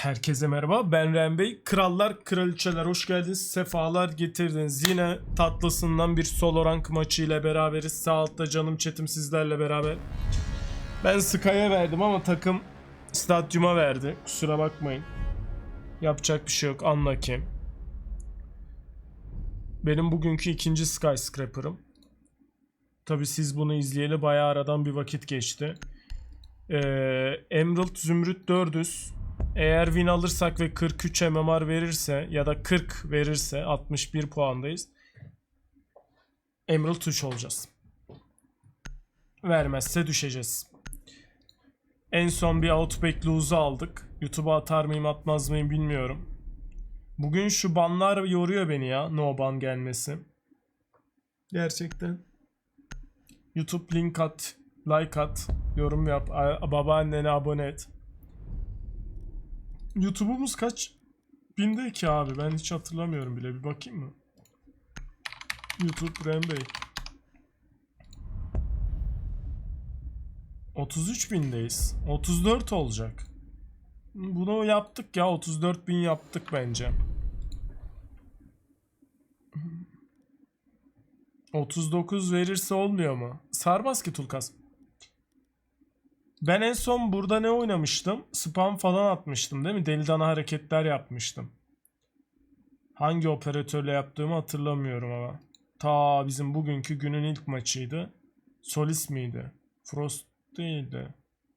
Herkese merhaba ben Ren Bey. Krallar, kraliçeler hoş geldiniz. Sefalar getirdiniz. Yine tatlısından bir solo rank maçı ile beraberiz. Sağ altta canım chatim sizlerle beraber. Ben Sky'a verdim ama takım stadyuma verdi. Kusura bakmayın. Yapacak bir şey yok. Anla ki. Benim bugünkü ikinci Skyscraper'ım. Tabi siz bunu izleyeli bayağı aradan bir vakit geçti. Ee, Emerald Zümrüt 400. Eğer win alırsak ve 43 MMR verirse ya da 40 verirse 61 puandayız. Emerald 3 olacağız. Vermezse düşeceğiz. En son bir Outback Lose'u aldık. YouTube'a atar mıyım atmaz mıyım bilmiyorum. Bugün şu banlar yoruyor beni ya. No ban gelmesi. Gerçekten. YouTube link at, like at, yorum yap, babaannene abone et. YouTube'umuz kaç? Binde ki abi ben hiç hatırlamıyorum bile bir bakayım mı? YouTube Rembey. 33 bindeyiz. 34 olacak. Bunu yaptık ya 34 bin yaptık bence. 39 verirse olmuyor mu? Sarmaz ki Tulkas. Ben en son burada ne oynamıştım? Spam falan atmıştım değil mi? Deli dana hareketler yapmıştım. Hangi operatörle yaptığımı hatırlamıyorum ama. Ta bizim bugünkü günün ilk maçıydı. Solis miydi? Frost değildi.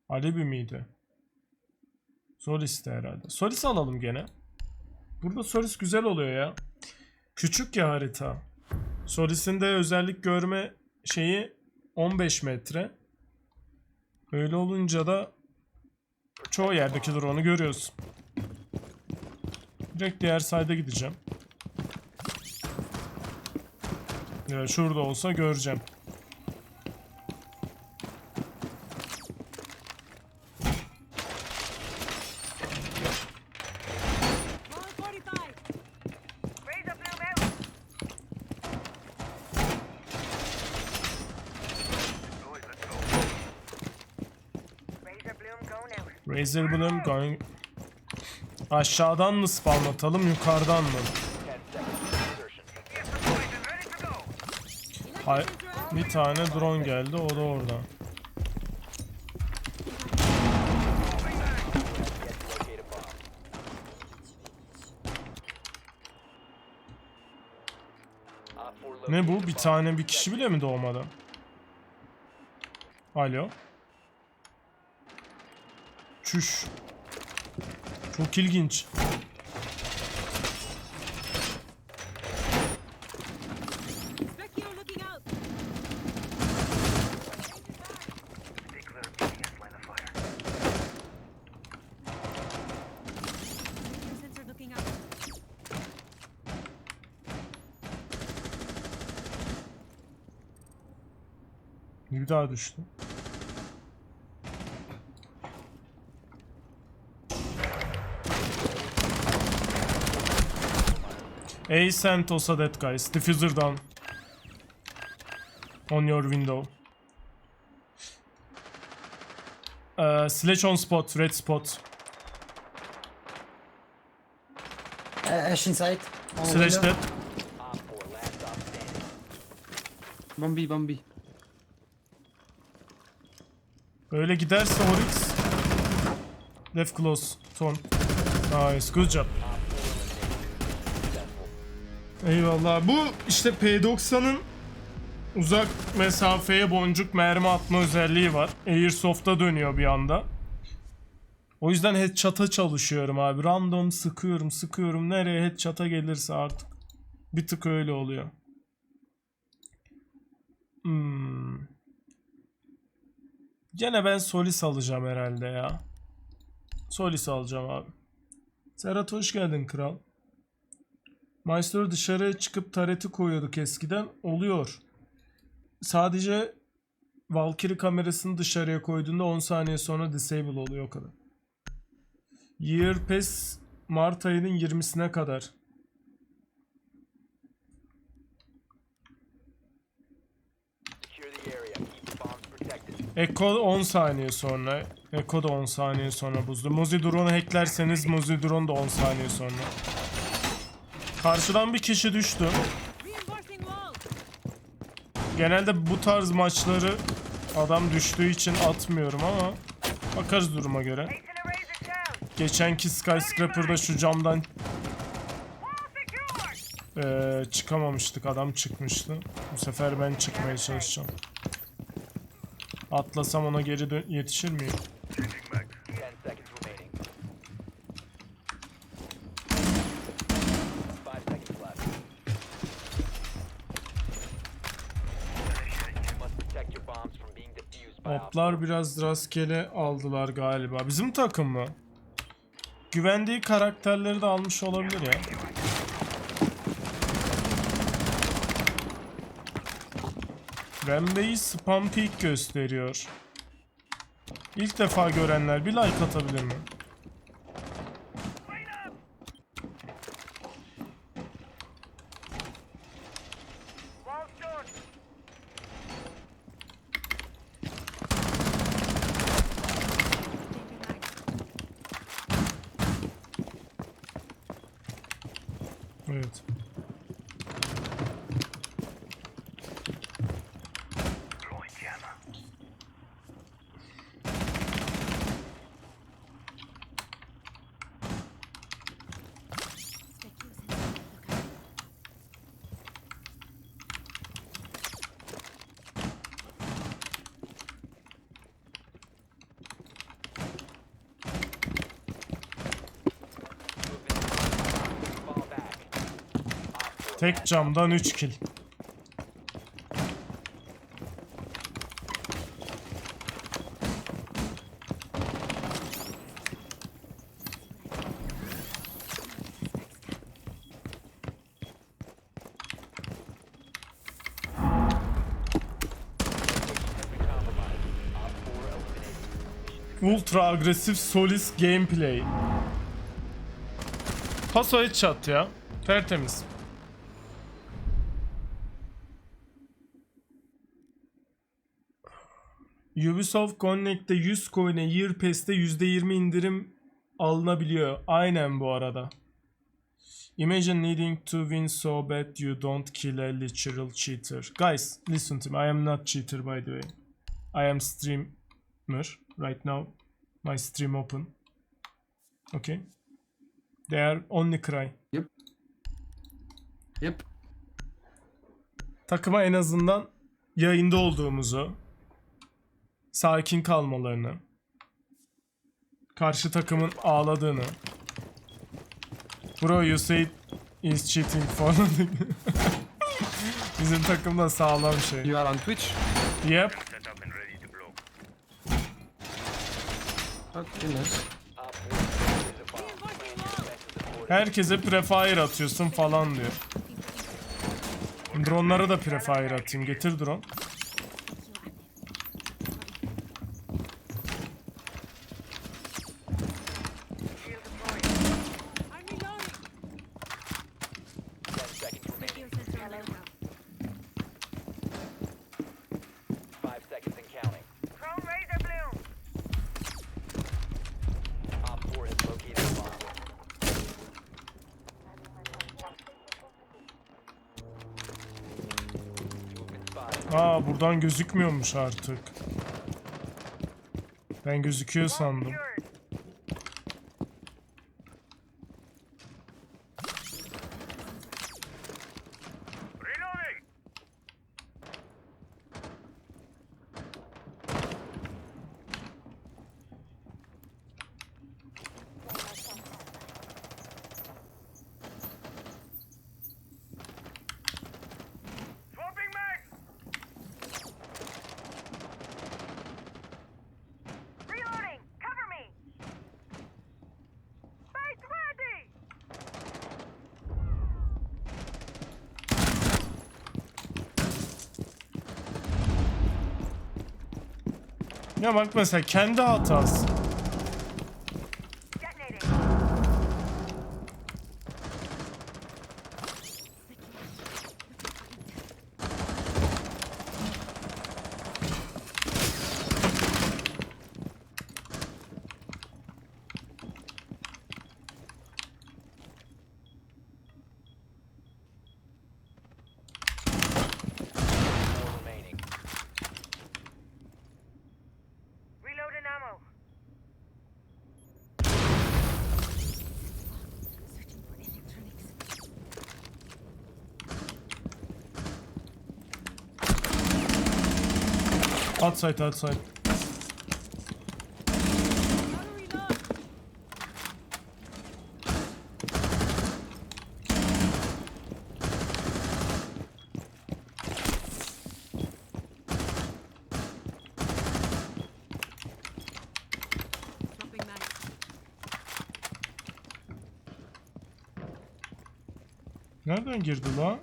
Alibi miydi? Solis'ti herhalde. Solis alalım gene. Burada Solis güzel oluyor ya. Küçük ya harita. Solis'in de özellik görme şeyi 15 metre. Öyle olunca da çoğu yerdeki drone'u görüyorsun. Direkt diğer side'a gideceğim. Ya şurada olsa göreceğim. Razer Bloom going... Aşağıdan mı spawn atalım yukarıdan mı? Hay bir tane drone geldi o da orada. Ne bu? Bir tane bir kişi bile mi doğmadı? Alo. Çüş. Çok ilginç. Bir daha düştü. A Santos'a that guys. Diffuser down. On your window. Uh, sledge on spot, red spot. Uh, Ash inside. On Sledge window. dead. Bombi, bombi. Öyle giderse Oryx. Left close. Ton. Nice. Good job. Eyvallah. Bu işte P90'ın uzak mesafeye boncuk mermi atma özelliği var. Airsoft'a dönüyor bir anda. O yüzden headshot'a çalışıyorum abi. Random sıkıyorum sıkıyorum. Nereye headshot'a gelirse artık. Bir tık öyle oluyor. Hmm. Gene ben Solis alacağım herhalde ya. Solis alacağım abi. Serhat hoş geldin kral. Maestro dışarıya çıkıp tareti koyuyorduk eskiden. Oluyor. Sadece Valkyrie kamerasını dışarıya koyduğunda 10 saniye sonra disable oluyor o kadar. Year Pass Mart ayının 20'sine kadar. Echo 10 saniye sonra. Echo da 10 saniye sonra buzlu. Mozi drone'u hacklerseniz Mozi drone da 10 saniye sonra. Karşıdan bir kişi düştü. Genelde bu tarz maçları adam düştüğü için atmıyorum ama bakarız duruma göre. Geçenki Skyscraper'da şu camdan eee, çıkamamıştık. Adam çıkmıştı. Bu sefer ben çıkmaya çalışacağım. Atlasam ona geri yetişir miyim? Hoplar biraz rastgele aldılar galiba. Bizim takım mı? Güvendiği karakterleri de almış olabilir ya. Rembe'yi spam peak gösteriyor. İlk defa görenler bir like atabilir mi? Tek camdan 3 kill. Ultra agresif Solis gameplay. Paso headshot ya. Tertemiz. Ubisoft Connect'te 100 coin'e Year Pass'te %20 indirim alınabiliyor. Aynen bu arada. Imagine needing to win so bad you don't kill a literal cheater. Guys, listen to me. I am not cheater by the way. I am streamer right now. My stream open. Okay. They are only cry. Yep. Yep. Takıma en azından yayında olduğumuzu, sakin kalmalarını, karşı takımın ağladığını. Bro you said is cheating falan. Bizim takımda sağlam şey. You are on Twitch? Yep. Okay, Herkese prefire atıyorsun falan diyor. Drone'lara da prefire atayım. Getir drone. Aa buradan gözükmüyormuş artık. Ben gözüküyor sandım. Ya bak mesela kendi hatası. Outside outside. Gotta reload. Dropping mag. Nereden girdi la?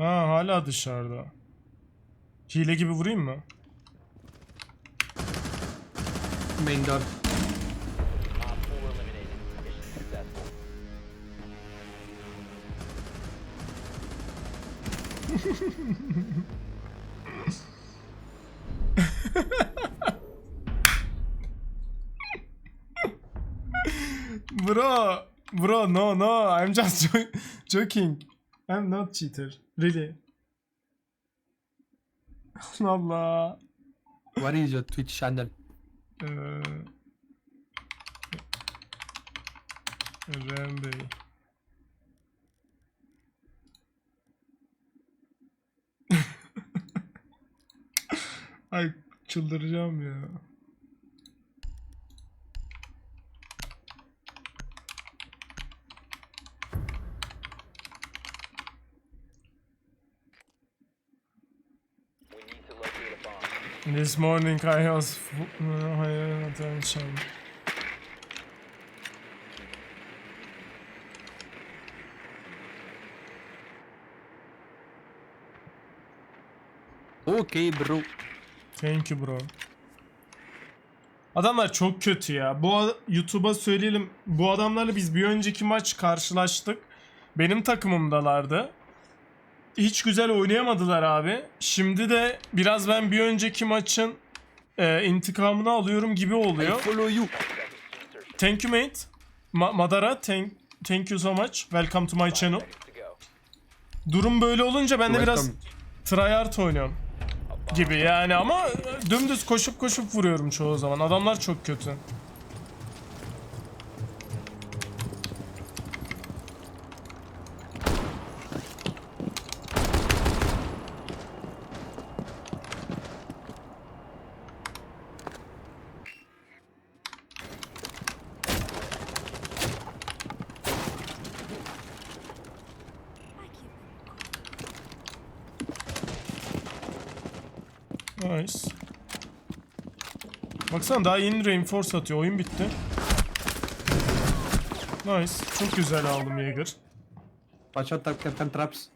Ha hala dışarıda. Hile gibi vurayım mı? Main door. Op 4 eliminated. Mission successful. Bro, bro, no, no, I'm just jo- joking. I'm not cheater, really. Allah. What is your Twitch channel? Ee, Eren Bey. Ay çıldıracağım ya. This morning I was higher attention. Okay bro. Thank you bro. Adamlar çok kötü ya. Bu YouTube'a söyleyelim. Bu adamlarla biz bir önceki maç karşılaştık. Benim takımımdalardı. Hiç güzel oynayamadılar abi. Şimdi de biraz ben bir önceki maçın e, intikamını alıyorum gibi oluyor. Thank you mate. Ma- Madara thank, thank you so much. Welcome to my channel. Durum böyle olunca ben de biraz tryhard oynuyorum gibi yani ama dümdüz koşup koşup vuruyorum çoğu zaman. Adamlar çok kötü. Nice. Baksana daha yeni reinforce atıyor. Oyun bitti. Nice. Çok güzel aldım Jaeger. Watch out, Captain Traps.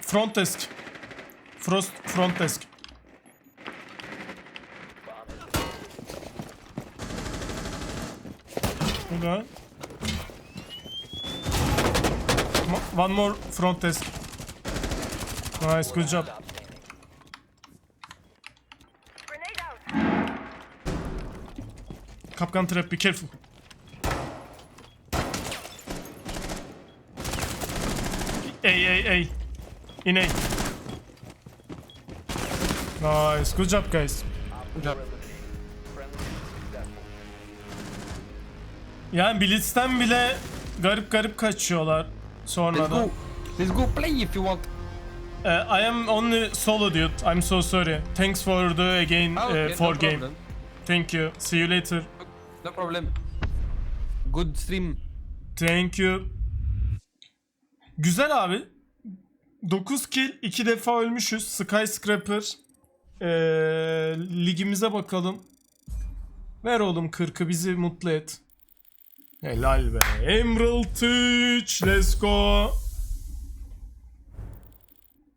Front desk. Frost front desk. Güzel. Mo- One more front desk. Nice, good job. Kapkan trap, be careful. A, A, A. In A. Nice, good job guys. Good job. Yani Blitz'ten bile garip garip kaçıyorlar Let's sonradan. go. Let's go play if you want. Uh, I am only solo dude. I'm so sorry. Thanks for the again uh, okay, for no game. problem. Thank you. See you later. No problem. Good stream. Thank you. Güzel abi. 9 kill 2 defa ölmüşüz. Skyscraper. Ee, ligimize bakalım. Ver oğlum 40'ı bizi mutlu et. Helal be. Emerald 3. Let's go.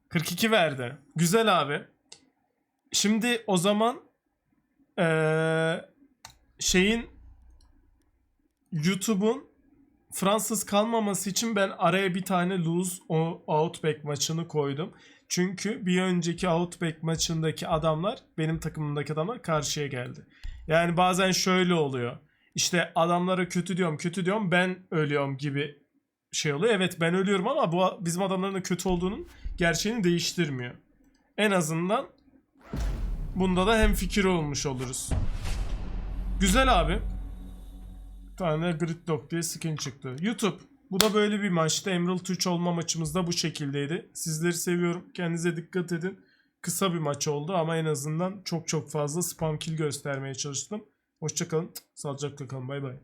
42 verdi. Güzel abi. Şimdi o zaman ee, şeyin YouTube'un Fransız kalmaması için ben araya bir tane lose o Outback maçını koydum. Çünkü bir önceki Outback maçındaki adamlar benim takımımdaki adamlar karşıya geldi. Yani bazen şöyle oluyor. İşte adamlara kötü diyorum kötü diyorum ben ölüyorum gibi şey oluyor. Evet ben ölüyorum ama bu bizim adamların da kötü olduğunun gerçeğini değiştirmiyor. En azından bunda da hem fikir olmuş oluruz. Güzel abi. Bir tane Gridlock diye skin çıktı. YouTube. Bu da böyle bir maçtı. Emerald 3 olma maçımız da bu şekildeydi. Sizleri seviyorum. Kendinize dikkat edin. Kısa bir maç oldu ama en azından çok çok fazla spam kill göstermeye çalıştım. Hoşçakalın. Sağlıcakla kalın. Bay bay.